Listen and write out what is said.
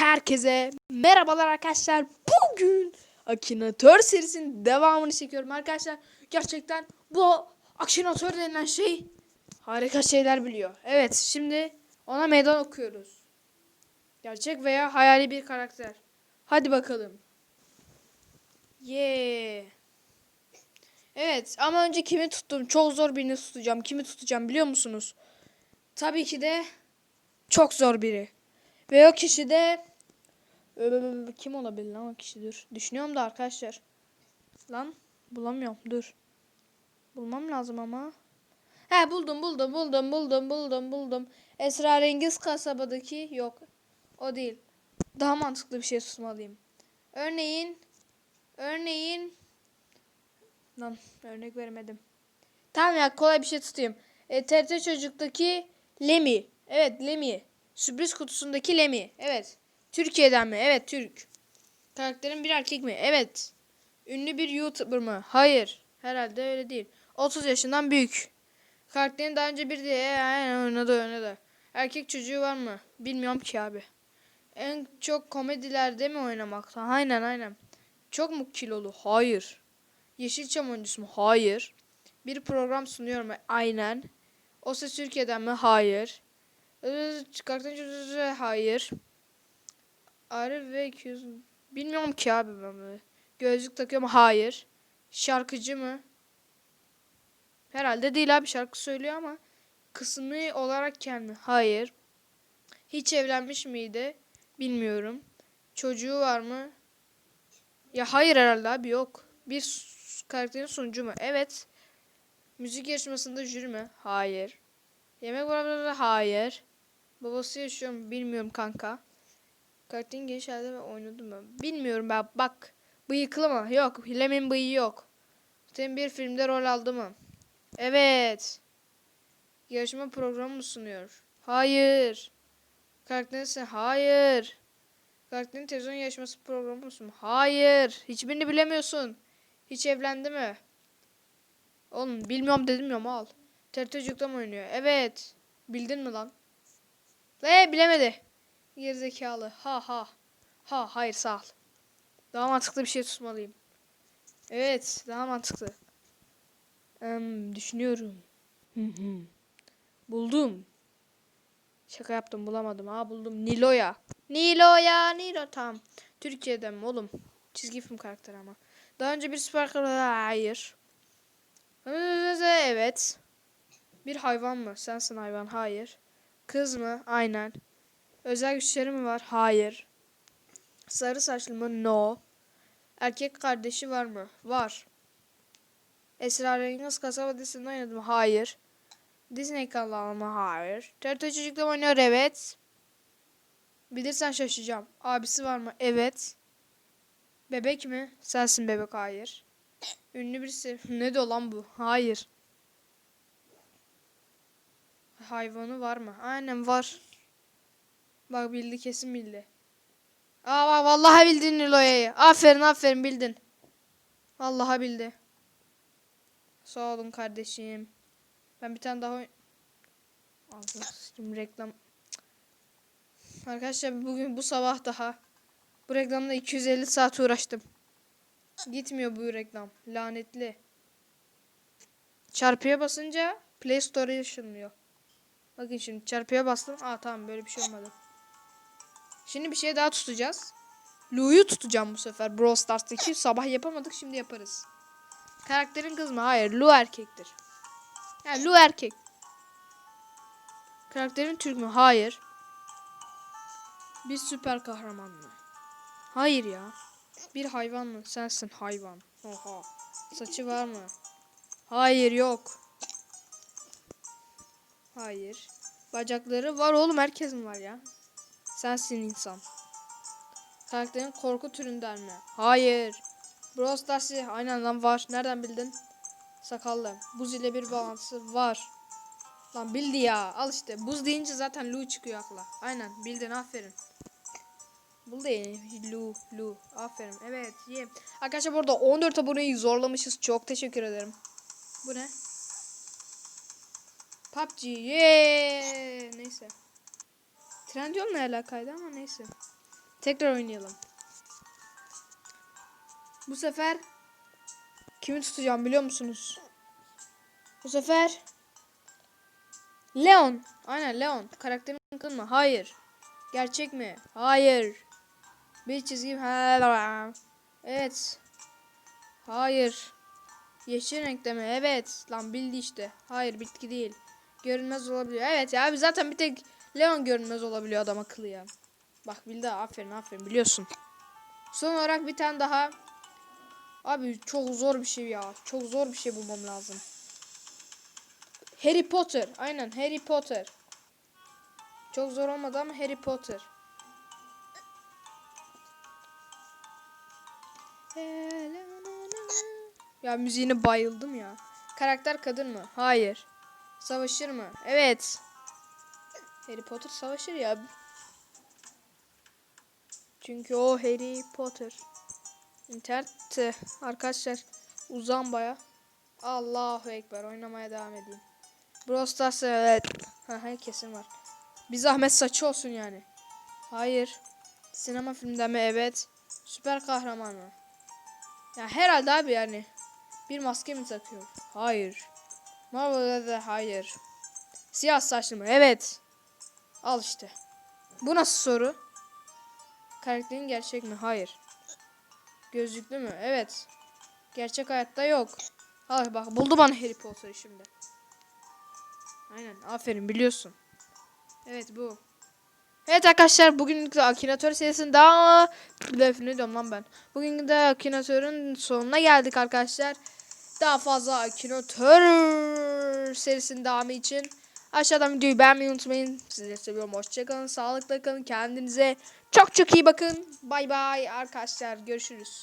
Herkese merhabalar arkadaşlar. Bugün Akinator serisinin devamını çekiyorum arkadaşlar. Gerçekten bu Akinator denilen şey harika şeyler biliyor. Evet şimdi ona meydan okuyoruz. Gerçek veya hayali bir karakter. Hadi bakalım. Yeah. Evet ama önce kimi tuttum? Çok zor birini tutacağım. Kimi tutacağım biliyor musunuz? Tabii ki de çok zor biri. Ve o kişi de kim olabilir lan o kişi dur. Düşünüyorum da arkadaşlar. Lan bulamıyorum dur. Bulmam lazım ama. He buldum buldum buldum buldum buldum buldum. Esrarengiz kasabadaki yok. O değil. Daha mantıklı bir şey tutmalıyım. Örneğin örneğin lan örnek veremedim. Tamam ya kolay bir şey tutayım. E, TRT Çocuk'taki Lemi. Evet Lemi. Sürpriz kutusundaki Lemi. Evet. Türkiye'den mi? Evet Türk. Karakterin bir erkek mi? Evet. Ünlü bir YouTuber mı? Hayır. Herhalde öyle değil. 30 yaşından büyük. Karakterin daha önce bir diye yani oynadı oynadı. Erkek çocuğu var mı? Bilmiyorum ki abi. En çok komedilerde mi oynamakta? Aynen aynen. Çok mu kilolu? Hayır. Yeşilçam oyuncusu mu? Hayır. Bir program sunuyor mu? Aynen. O ses Türkiye'den mi? Hayır. Karakterin çocuğu hayır. Arif ve 200 bilmiyorum ki abi ben böyle. Gözlük takıyor mu? Hayır. Şarkıcı mı? Herhalde değil abi şarkı söylüyor ama kısmı olarak kendi. Hayır. Hiç evlenmiş miydi? Bilmiyorum. Çocuğu var mı? Ya hayır herhalde abi yok. Bir karakterin sunucu mu? Evet. Müzik yarışmasında jüri mi? Hayır. Yemek var Hayır. Babası yaşıyor mu? Bilmiyorum kanka. Karakterin geniş halde ve oynadı mı? Bilmiyorum ben. Bak. Bıyıklı mı? Yok. Hilemin bıyığı yok. Senin bir filmde rol aldı mı? Evet. Yarışma programı mı sunuyor? Hayır. Karakterin? Hayır. Karakterin televizyon yarışması programı mı sunuyor? Hayır. Hiçbirini bilemiyorsun. Hiç evlendi mi? Oğlum bilmiyorum dedim ya mal. TRT mı oynuyor? Evet. Bildin mi lan? Eee bilemedi. Gerizekalı. Ha ha. Ha hayır sağ ol. Daha mantıklı bir şey tutmalıyım. Evet daha mantıklı. Em, düşünüyorum. Buldum. Şaka yaptım bulamadım. Ha buldum. Nilo'ya. Nilo'ya Nilo tamam. Türkiye'den mi oğlum? Çizgi film karakteri ama. Daha önce bir süper kahraman hayır. Evet. Bir hayvan mı? Sensin hayvan. Hayır. Kız mı? Aynen. Özel güçleri mi var? Hayır. Sarı saçlı mı? No. Erkek kardeşi var mı? Var. Esrarengiz kasaba dizisinde oynadı mı? Hayır. Disney kanalı mı? Hayır. TRT Çocuk'ta oynuyor? Evet. Bilirsen şaşacağım. Abisi var mı? Evet. Bebek mi? Sensin bebek. Hayır. Ünlü birisi. Ne de lan bu? Hayır. Hayvanı var mı? Aynen var. Bak bildi kesin bildi. Aa bak vallahi bildin Nilo'yu. Aferin aferin bildin. Vallahi bildi. Sağ olun kardeşim. Ben bir tane daha Allah reklam. Arkadaşlar bugün bu sabah daha bu reklamda 250 saat uğraştım. Gitmiyor bu reklam. Lanetli. Çarpıya basınca Play Store'a ışınlıyor. Bakın şimdi çarpıya bastım. Aa tamam böyle bir şey olmadı. Şimdi bir şey daha tutacağız. Lu'yu tutacağım bu sefer. Brawl Stars'taki sabah yapamadık şimdi yaparız. Karakterin kız mı? Hayır. Lu erkektir. Yani Lu erkek. Karakterin Türk mü? Hayır. Bir süper kahraman mı? Hayır ya. Bir hayvan mı? Sensin hayvan. Oha. Saçı var mı? Hayır yok. Hayır. Bacakları var oğlum herkesin var ya. Sensin insan. Karakterin korku türünden mi? Hayır. Brawl Stars'ı aynen lan var. Nereden bildin? Sakallı. Buz ile bir bağlantısı var. Lan bildi ya. Al işte. Buz deyince zaten Lu çıkıyor akla. Aynen bildin aferin. Bul değil. Lu, Lu. Aferin. Evet. Ye. Arkadaşlar burada 14 aboneyi zorlamışız. Çok teşekkür ederim. Bu ne? PUBG. Yeee. Neyse. Trendyol ne alakaydı ama neyse. Tekrar oynayalım. Bu sefer kimi tutacağım biliyor musunuz? Bu sefer Leon. Aynen Leon. Karakterin yakın mı? Hayır. Gerçek mi? Hayır. Bir çizgi Evet. Hayır. Yeşil renkte mi? Evet. Lan bildi işte. Hayır bitki değil. Görünmez olabiliyor. Evet ya abi zaten bir tek Leon görünmez olabiliyor adam akıllı ya. Bak bildi aferin aferin biliyorsun. Son olarak bir tane daha. Abi çok zor bir şey ya. Çok zor bir şey bulmam lazım. Harry Potter. Aynen Harry Potter. Çok zor olmadı ama Harry Potter. Ya müziğine bayıldım ya. Karakter kadın mı? Hayır. Savaşır mı? Evet. Harry Potter savaşır ya. Çünkü o Harry Potter. İnternet arkadaşlar uzan baya. Allahu Ekber oynamaya devam edeyim. Brawl Stars evet. Ha, kesin var. Bir zahmet saçı olsun yani. Hayır. Sinema filmde mi? Evet. Süper kahraman mı? Ya herhalde abi yani. Bir maske mi takıyor? Hayır. Marvel'da da hayır. Siyah saçlı mı? Evet. Al işte. Bu nasıl soru? Karakterin gerçek mi? Hayır. Gözlüklü mü? Evet. Gerçek hayatta yok. Al bak buldu bana Harry Potter'ı şimdi. Aynen aferin biliyorsun. Evet bu. Evet arkadaşlar bugün de Akinator serisinin daha ne diyorum lan ben. Bugün de Akinator'un sonuna geldik arkadaşlar. Daha fazla Akinator serisinin devamı için aşağıdan videoyu beğenmeyi unutmayın. Sizleri seviyorum. Hoşçakalın. Sağlıkla kalın. Kendinize çok çok iyi bakın. Bay bay arkadaşlar. Görüşürüz.